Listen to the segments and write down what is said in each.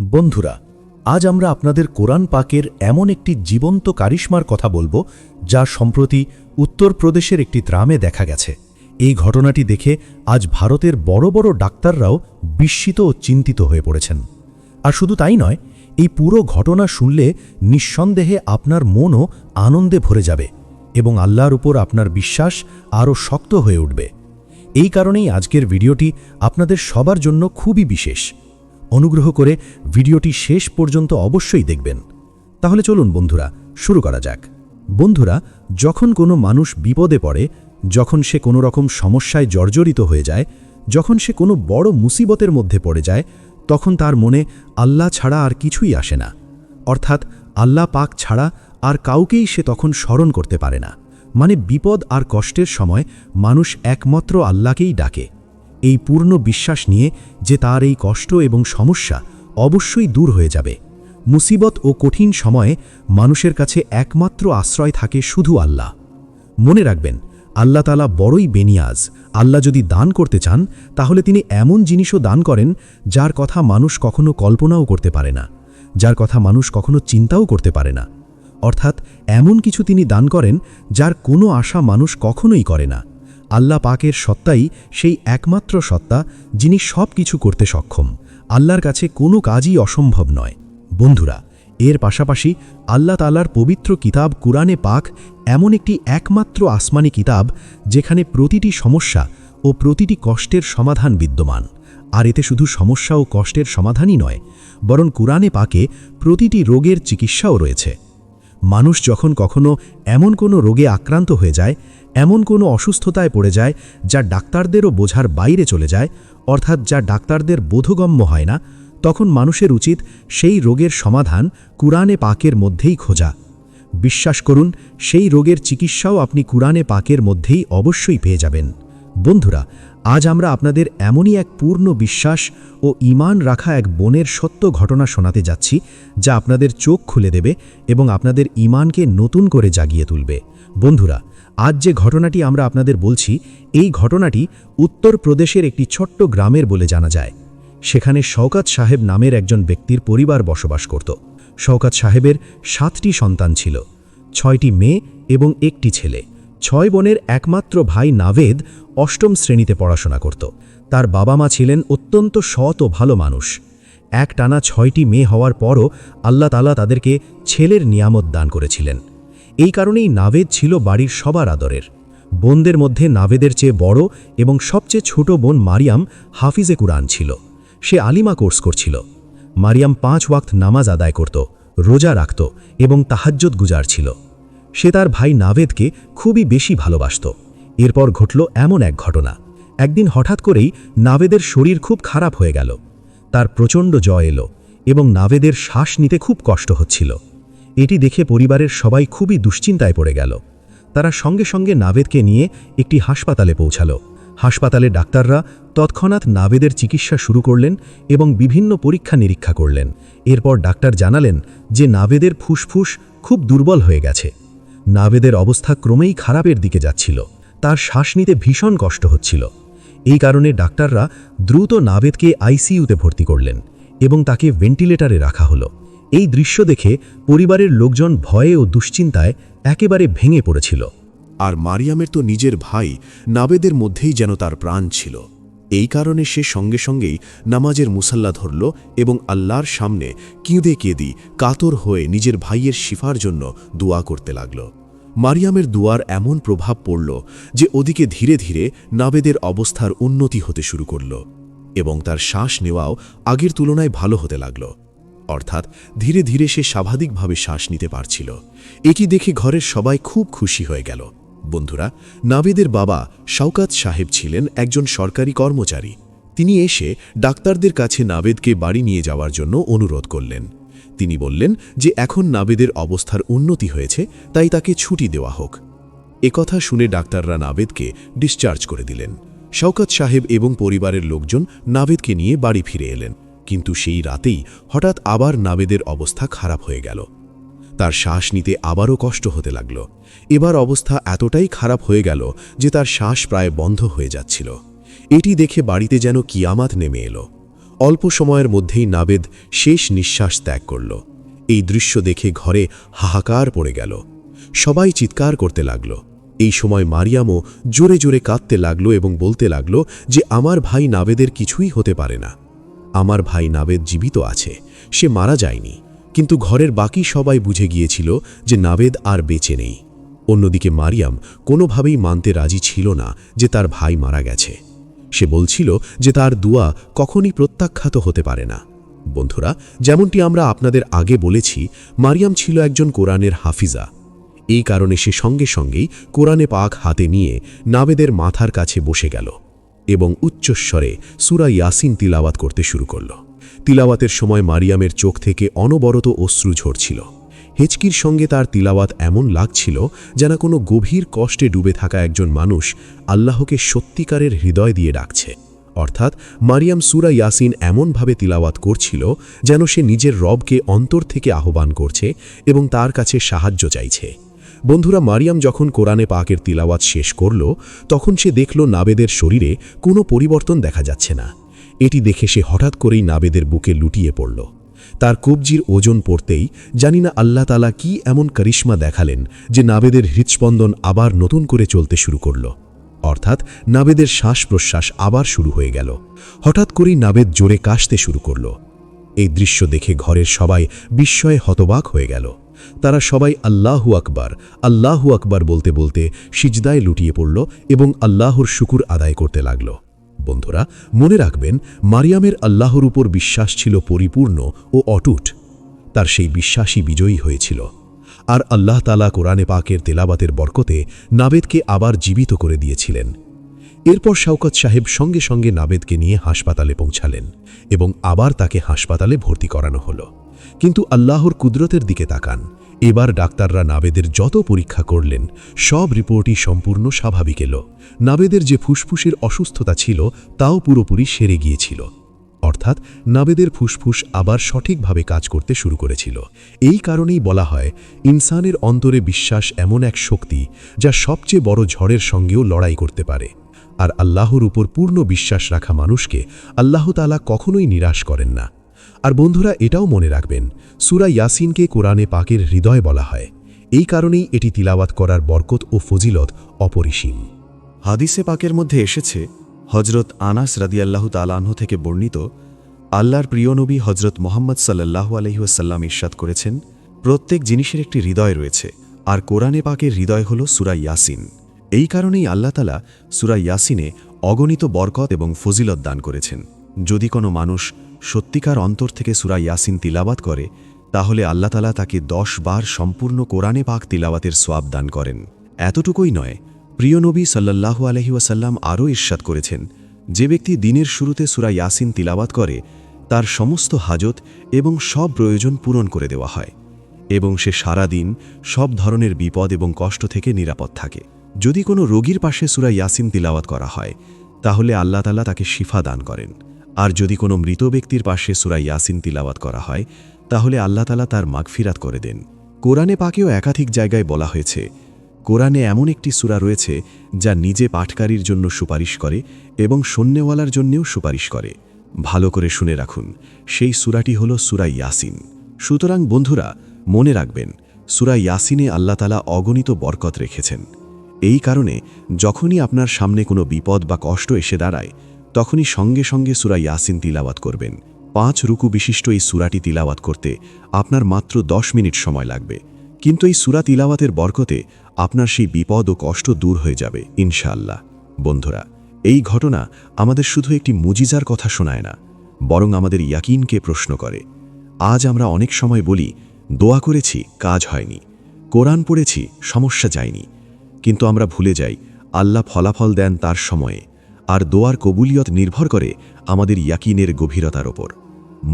বন্ধুরা, আজ আমরা আপনাদের কোরআন পাকের এমন একটি জীবন্ত কারিশ্মার কথা বলব, যা সম্প্রতি উত্তরপ্রদেশের একটি ত্রামে দেখা গেছে। এই ঘটনাটি দেখে আজ ভারতের বড় বড় ডাক্তাররাও বিস্মিত ও চিন্তিত হয়ে পড়েছেন। আর শুধু তাই নয়, এই পুরো ঘটনা শুনলে নিঃসন্দেহে আপনার মনও আনন্দে ভরে যাবে এবং আল্লাহর উপর আপনার বিশ্বাস আরও শক্ত হয়ে উঠবে। এই কারণেই আজকের ভিডিওটি আপনাদের সবার জন্য খুবই বিশেষ। অনুগ্রহ করে ভিডিওটি শেষ পর্যন্ত অবশ্যই দেখবেন। তাহলে চলুন বন্ধুরা, শুরু করা যাক। বন্ধুরা, যখন কোনো মানুষ বিপদে পড়ে, যখন সে কোনো রকম সমস্যায় জর্জরিত হয়ে যায়, যখন সে কোনো বড় মুসিবতের মধ্যে পড়ে যায়, তখন তার মনে আল্লাহ ছাড়া আর কিছুই আসে না। অর্থাৎ আল্লাহ পাক ছাড়া আর কাউকেই সে তখন স্মরণ করতে পারে না। মানে বিপদ আর কষ্টের সময় মানুষ একমাত্র আল্লাহকেই ডাকে। এই পূর্ণ বিশ্বাস নিয়ে যে তার এই কষ্ট এবং সমস্যা অবশ্যই দূর হয়ে যাবে। মুসিবত ও কঠিন সময়ে মানুষের কাছে একমাত্র আশ্রয় থাকে শুধু আল্লাহ। মনে রাখবেন, আল্লাহ তালা বড়ই বেনিয়াজ। আল্লাহ যদি দান করতে চান, তাহলে তিনি এমন জিনিসও দান করেন যার কথা মানুষ কখনো কল্পনাও করতে পারে না, যার কথা মানুষ কখনো চিন্তাও করতে পারে না। অর্থাৎ এমন কিছু তিনি দান করেন যার কোনো আশা মানুষ কখনোই করে না। আল্লাহ পাকের সত্তাই সেই একমাত্র সত্তা যিনি সব কিছু করতে সক্ষম। আল্লাহর কাছে কোনো কাজই অসম্ভব নয়। বন্ধুরা, এর পাশাপাশি আল্লাহ তালার পবিত্র কিতাব কুরআনে পাক এমন একটি একমাত্র আসমানি কিতাব যেখানে প্রতিটি সমস্যা ও প্রতিটি কষ্টের সমাধান বিদ্যমান। আর এতে শুধু সমস্যা ও কষ্টের সমাধানই নয়, বরং কুরআনে পাকে প্রতিটি রোগের চিকিৎসাও রয়েছে। মানুষ যখন কখনো এমন কোনো রোগে আক্রান্ত হয়ে যায়, এমন কোনো অসুস্থতায় পড়ে যায়, যা ডাক্তারদেরও বোঝার বাইরে চলে যায়, অর্থাৎ যা ডাক্তারদের বোধগম্য হয় না, তখন মানুষের উচিত সেই রোগের সমাধান কুরআনে পাকের মধ্যেই খোঁজা। বিশ্বাস করুন, সেই রোগের চিকিৎসাও আপনি কুরআনে পাকের মধ্যেই অবশ্যই পেয়ে যাবেন। বন্ধুরা আজ আমরা আপনাদের এমনই এক পূর্ণ বিশ্বাস ও ঈমান রাখা এক বনের সত্য ঘটনা শোনাতে যাচ্ছি, যা আপনাদের চোখ খুলে দেবে এবং আপনাদের ঈমানকে নতুন করে জাগিয়ে তুলবে। বন্ধুরা, আজ যে ঘটনাটি আমরা আপনাদের বলছি, এই ঘটনাটি উত্তরপ্রদেশের একটি ছোট্ট গ্রামের বলে জানা যায়। সেখানে শওকাত সাহেব নামের একজন ব্যক্তির পরিবার বসবাস করত। শওকাত সাহেবের সাতটি সন্তান ছিল, ছয়টি মেয়ে এবং একটি ছেলে। ছয় বোনের একমাত্র ভাই নাভেদ অষ্টম শ্রেণীতে পড়াশোনা করত। তার বাবা মা ছিলেন অত্যন্ত সৎ ও ভালো মানুষ। এক টানা ছয়টি মেয়ে হওয়ার পরও আল্লাহ তালা তাদেরকে ছেলের নিয়ামত দান করেছিলেন। এই কারণেই নাভেদ ছিল বাড়ির সবার আদরের। বোনদের মধ্যে নাভেদের চেয়ে বড় এবং সবচেয়ে ছোট বোন মারিয়াম হাফিজে কুরআন ছিল। সে আলিমা কোর্স করছিল। মারিয়াম পাঁচ ওয়াক্ত নামাজ আদায় করত, রোজা রাখত এবং তাহাজ্জত গুজার ছিল। সে তার ভাই নাভেদকে খুবই বেশি ভালোবাসত। এরপর ঘটল এমন এক ঘটনা। একদিন হঠাৎ করেই নাভেদের শরীর খুব খারাপ হয়ে গেল। তার প্রচণ্ড জয় এলো এবং নাভেদের শ্বাস নিতে খুব কষ্ট হচ্ছিল। এটি দেখে পরিবারের সবাই খুবই দুশ্চিন্তায় পড়ে গেল। তারা সঙ্গে সঙ্গে নাভেদকে নিয়ে একটি হাসপাতালে পৌঁছালো। হাসপাতালে ডাক্তাররা তৎক্ষণাৎ নাভেদের চিকিৎসা শুরু করলেন এবং বিভিন্ন পরীক্ষা নিরীক্ষা করলেন। এরপর ডাক্তার জানালেন যে, নাভেদের ফুসফুস খুব দুর্বল হয়ে গেছে। নাভেদের অবস্থা ক্রমেই খারাপের দিকে যাচ্ছিল। তার শ্বাস নিতে ভীষণ কষ্ট হচ্ছিল। এই কারণে ডাক্তাররা দ্রুত নাভেদকে আইসিইউতে ভর্তি করলেন এবং তাকে ভেন্টিলেটরে রাখা হলো। এই দৃশ্য দেখে পরিবারের লোকজন ভয়ে ও দুশ্চিন্তায় একেবারে ভেঙে পড়েছিল। আর মারিয়ামের তো নিজের ভাই নাবেদের মধ্যেই যেন তার প্রাণ ছিল। এই কারণে সে সঙ্গে সঙ্গেই নামাজের মুসাল্লা ধরল এবং আল্লাহর সামনে কিঁদে কেঁদি কাতর হয়ে নিজের ভাইয়ের শিফার জন্য দোয়া করতে লাগল। মারিয়ামের দুয়ার এমন প্রভাব পড়ল যে ওদিকে ধীরে ধীরে নাবেদের অবস্থার উন্নতি হতে শুরু করল এবং তার শ্বাস নেওয়াও আগের তুলনায় ভালো হতে লাগল। অর্থাৎ ধীরে ধীরে সে স্বাভাবিকভাবে শ্বাস নিতে পারছিল। এটি দেখে ঘরের সবাই খুব খুশি হয়ে গেল। বন্ধুরা, নাবেদের বাবা শওকাত সাহেব ছিলেন একজন সরকারি কর্মচারী। তিনি এসে ডাক্তারদের কাছে নাবেদকে বাড়ি নিয়ে যাওয়ার জন্য অনুরোধ করলেন। তিনি বললেন যে এখন নাবেদের অবস্থার উন্নতি হয়েছে, তাই তাকে ছুটি দেওয়া হোক। একথা শুনে ডাক্তাররা নাবেদকে ডিসচার্জ করে দিলেন। শওকাত সাহেব এবং পরিবারের লোকজন নাবেদকে নিয়ে বাড়ি ফিরে এলেন, কিন্তু সেই রাতেই হঠাৎ আবার নাবেদের অবস্থা খারাপ হয়ে গেল। তার শ্বাস নিতে আবারও কষ্ট হতে লাগল। এবার অবস্থা এতটাই খারাপ হয়ে গেল যে তার শ্বাস প্রায় বন্ধ হয়ে যাচ্ছিল। এটি দেখে বাড়িতে যেন কিয়ামাত নেমে এলো। অল্প সময়ের মধ্যেই নাবেদ শেষ নিঃশ্বাস ত্যাগ করল। এই দৃশ্য দেখে ঘরে হাহাকার পড়ে গেল। সবাই চিৎকার করতে লাগল। এই সময় মারিয়ামও জোরে জোরে কাঁদতে লাগল এবং বলতে লাগল যে, আমার ভাই নাবেদের কিছুই হতে পারে না। আমার ভাই নাবেদ জীবিত আছে। সে মারা যায়নি। কিন্তু ঘরের বাকি সবাই বুঝে গিয়েছিল যে, নাবেদ আর বেঁচে নেই। অন্যদিকে মারিয়াম কোনোভাবেই মানতে রাজি ছিল না যে, তার ভাই মারা গেছে। সে বলছিল যে তার দুয়া কখনই প্রত্যাখ্যাত হতে পারে না। বন্ধুরা, যেমনটি আমরা আপনাদের আগে বলেছি, মারিয়াম ছিল একজন কোরআনের হাফিজা। এই কারণে সে সঙ্গে সঙ্গেই কোরআনে পাক হাতে নিয়ে নাবেদের মাথার কাছে বসে গেল এবং উচ্চস্বরে সুরা ইয়াসিন তিলাওয়াত করতে শুরু করল। তিলাওয়াতের সময় মারিয়ামের চোখ থেকে অনবরত অশ্রু ঝরছিল। হেচকির সঙ্গে তার তিলাওয়াত এমন লাগছিল যেন কোনো গভীর কষ্টে ডুবে থাকা একজন মানুষ আল্লাহকে সত্যিকারের হৃদয় দিয়ে ডাকছে। অর্থাৎ মারিয়াম সুরা ইয়াসিন এমনভাবে তিলাওয়াত করছিল যেন সে নিজের রবকে অন্তর থেকে আহ্বান করছে এবং তার কাছে সাহায্য চাইছে। বন্ধুরা, মারিয়াম যখন কোরআনে পাকের তিলাওয়াত শেষ করল, তখন সে দেখল নাবেদের শরীরে কোনো পরিবর্তন দেখা যাচ্ছে না। এটি দেখে সে হঠাৎ করেই নাবেদের বুকে লুটিয়ে পড়ল। তার কবজির ওজন পড়তেই জানি না আল্লাহ তালা কি এমন করিশ্মা দেখালেন যে নাবেদের হৃৎস্পন্দন আবার নতুন করে চলতে শুরু করল। অর্থাৎ নাবেদের শ্বাস প্রশ্বাস আবার শুরু হয়ে গেল। হঠাৎ করেই নাবেদ জোরে কাশতে শুরু করল। এই দৃশ্য দেখে ঘরের সবাই বিস্ময়ে হতবাক হয়ে গেল। তারা সবাই আল্লাহু আকবার আল্লাহু আকবার বলতে বলতে সিজদায় লুটিয়ে পড়ল এবং আল্লাহর শুকুর আদায় করতে লাগল। বন্ধুরা, মনে রাখবেন, মারিয়ামের আল্লাহর উপর বিশ্বাস ছিল পরিপূর্ণ ও অটুট। তার সেই বিশ্বাসই বিজয়ী হয়েছিল। আর আল্লাহ তালা কোরআনে পাকের তেলাবাতের বরকতে নাবেদকে আবার জীবিত করে দিয়েছিলেন। এরপর শওকত সাহেব সঙ্গে সঙ্গে নাবেদকে নিয়ে হাসপাতালে পৌঁছালেন এবং আবার তাকে হাসপাতালে ভর্তি করানো হলো। কিন্তু আল্লাহর কুদরতের দিকে তাকান। এবার ডাক্তাররা নাবেদের যত পরীক্ষা করলেন, সব রিপোর্টই সম্পূর্ণ স্বাভাবিক এলো। নাবেদের যে ফুসফুসের অসুস্থতা ছিল, তাও পুরোপুরি সেরে গিয়েছিল। অর্থাৎ নাবেদের ফুসফুস আবার সঠিকভাবে কাজ করতে শুরু করেছিল। এই কারণেই বলা হয়, ইনসানের অন্তরে বিশ্বাস এমন এক শক্তি, যা সবচেয়ে বড় ঝড়ের সঙ্গেও লড়াই করতে পারে। আর আল্লাহর উপর পূর্ণ বিশ্বাস রাখা মানুষকে আল্লাহ তালা কখনোই নিরাশ করেন না। আর বন্ধুরা এটাও মনে রাখবেন, সুরা ইয়াসিনকে কোরআনে পাকের হৃদয় বলা হয়। এই কারণেই এটি তিলাওয়াত করার বরকত ও ফজিলত অপরিসীম। হাদিসে পাকের মধ্যে এসেছে হজরত আনাস রাদিয়াল্লাহু তালাহ থেকে বর্ণিত, আল্লাহর প্রিয় নবী হজরত মোহাম্মদ সাল্লাহু আলহিউসাল্লাম ইরশাদ করেছেন, প্রত্যেক জিনিসের একটি হৃদয় রয়েছে, আর কোরআনে পাকের হৃদয় হল সুরা ইয়াসিন। এই কারণেই আল্লাহ তালা সুরা ইয়াসিনে অগণিত বরকত এবং ফজিলত দান করেছেন। যদি কোনো মানুষ সত্যিকার অন্তর থেকে সুরা ইয়াসিন তিলাবাত করে, তাহলে আল্লাহ তালা তাকে দশ বার সম্পূর্ণ কোরআনে পাক তিলাওয়াতের সোয়াব দান করেন। এতটুকুই নয়, প্রিয় নবী সাল্লাহু আলহিউসাল্লাম আরও ইরশাদ করেছেন, যে ব্যক্তি দিনের শুরুতে সুরা ইয়াসিন তিলাবাত করে, তার সমস্ত হাজত এবং সব প্রয়োজন পূরণ করে দেওয়া হয়, এবং সে সারা দিন সব ধরনের বিপদ এবং কষ্ট থেকে নিরাপদ থাকে। যদি কোনো রোগীর পাশে সুরা ইয়াসিন তিলাওয়াত করা হয়, তাহলে আল্লাহ তালা তাকে শিফা দান করেন। আর যদি কোনো মৃত ব্যক্তির পাশে সুরা ইয়াসিন তিলাওয়াত করা হয়, তাহলে আল্লাহ তালা তার মাগফিরাত করে দেন। কোরআনে পাকেও একাধিক জায়গায় বলা হয়েছে, কোরআনে এমন একটি সুরা রয়েছে যা নিজে পাঠকারীর জন্য সুপারিশ করে এবং সন্ন্যওয়ালার জন্যেও সুপারিশ করে। ভালো করে শুনে রাখুন, সেই সুরাটি হল সুরা ইয়াসিন। সুতরাং বন্ধুরা, মনে রাখবেন সুরা ইয়াসিনে আল্লাহতালা অগণিত বরকত রেখেছেন। এই কারণে যখনই আপনার সামনে কোনো বিপদ বা কষ্ট এসে দাঁড়ায় তখনই সঙ্গে সঙ্গে সুরা ইয়াসিন তিলাওয়াত করবেন। পাঁচ রুকু বিশিষ্ট এই সুরাটি তিলাওয়াত করতে আপনার মাত্র দশ মিনিট সময় লাগবে। কিন্তু এই সুরা তিলাওয়াতের বরকতে আপনার সেই বিপদ ও কষ্ট দূর হয়ে যাবে, ইনশাআল্লাহ। বন্ধুরা, এই ঘটনা আমাদের শুধু একটি মুজিজার কথা শোনায় না, বরং আমাদের ইয়াকিনকে প্রশ্ন করে। আজ আমরা অনেক সময় বলি, দোয়া করেছি, কাজ হয়নি। কোরআন পড়েছি, সমস্যা যায়নি। কিন্তু আমরা ভুলে যাই, আল্লাহ ফলাফল দেন তার সময়ে। আর দোয়ার কবুলিয়ত নির্ভর করে আমাদের ইয়াকিনের গভীরতার ওপর।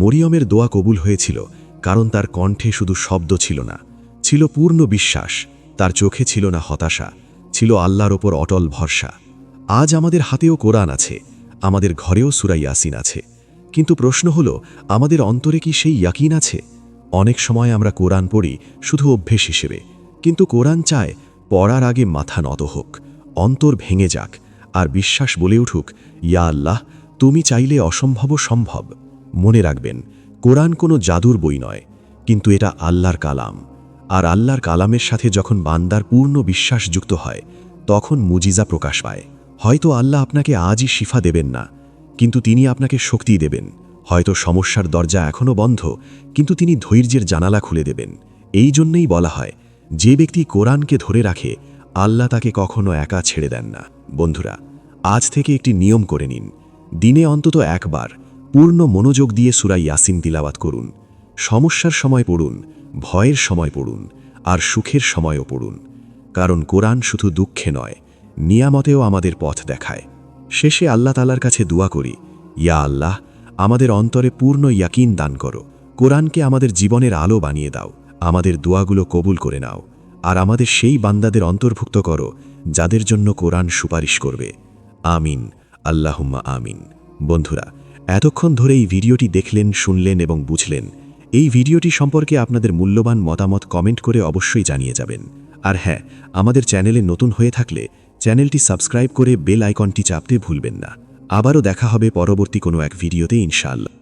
মরিয়মের দোয়া কবুল হয়েছিল, কারণ তার কণ্ঠে শুধু শব্দ ছিল না, ছিল পূর্ণ বিশ্বাস, তার চোখে ছিল না হতাশা, ছিল আল্লাহর ওপর অটল ভরসা। আজ আমাদের হাতেও কোরআন আছে, আমাদের ঘরেও সুরাই ইয়াসিন আছে, কিন্তু প্রশ্ন হল, আমাদের অন্তরে কি সেই ইয়াকিন আছে? অনেক সময় আমরা কোরআন পড়ি শুধু অভ্যেস হিসেবে, কিন্তু কোরআন চায় পড়ার আগে মাথা নত হোক, অন্তর ভেঙে যাক আর বিশ্বাস বলে উঠুক, ইয়া আল্লাহ, তুমি চাইলে অসম্ভব সম্ভব। মনে রাখবেন, কোরআন কোনো জাদুর বই নয়, কিন্তু এটা আল্লাহর কালাম। আর আল্লাহর কালামের সাথে যখন বান্দার পূর্ণ বিশ্বাস যুক্ত হয়, তখন মুজিজা প্রকাশ পায়। হয়তো আল্লাহ আপনাকে আজই শিফা দেবেন না, কিন্তু তিনি আপনাকে শক্তি দেবেন। হয়তো সমস্যার দরজা এখনও বন্ধ, কিন্তু তিনি ধৈর্যের জানালা খুলে দেবেন। এই জন্যই বলা হয়, যে ব্যক্তি কোরআনকে ধরে রাখে, আল্লাহ তাকে কখনো একা ছেড়ে দেন না। বন্ধুরা আজ থেকে একটি নিয়ম করে নিন। দিনে অন্তত একবার পূর্ণ মনোযোগ দিয়ে সুরা ইয়াসিন তিলাওয়াত করুন। সমস্যার সময় পড়ুন, ভয়ের সময় পড়ুন, আর সুখের সময়ও পড়ুন। কারণ কোরআন শুধু দুঃখে নয়, নিয়ামতেও আমাদের পথ দেখায়। শেষে আল্লাহ তালার কাছে দোয়া করি, ইয়া আল্লাহ, আমাদের অন্তরে পূর্ণ ইয়াকিন দান করো। কোরআনকে আমাদের জীবনের আলো বানিয়ে দাও। আমাদের দোয়াগুলো কবুল করে নাও। আর আমাদের সেই বান্দাদের অন্তর্ভুক্ত করো, যাদের জন্য কোরআন সুপারিশ করবে। আমিন, আল্লাহুম্মা আমিন। বন্ধুরা, এতক্ষণ ধরে এই ভিডিওটি দেখলেন, শুনলেন এবং বুঝলেন। এই ভিডিওটি সম্পর্কে আপনাদের মূল্যবান মতামত কমেন্ট করে অবশ্যই জানিয়ে যাবেন। আর হ্যাঁ আমাদের চ্যানেলে নতুন হয়ে থাকলে চ্যানেলটি সাবস্ক্রাইব করে বেল আইকনটি চাপতে ভুলবেন না। আবারও দেখা হবে পরবর্তী কোনো এক ভিডিওতে, ইনশাআল্লাহ।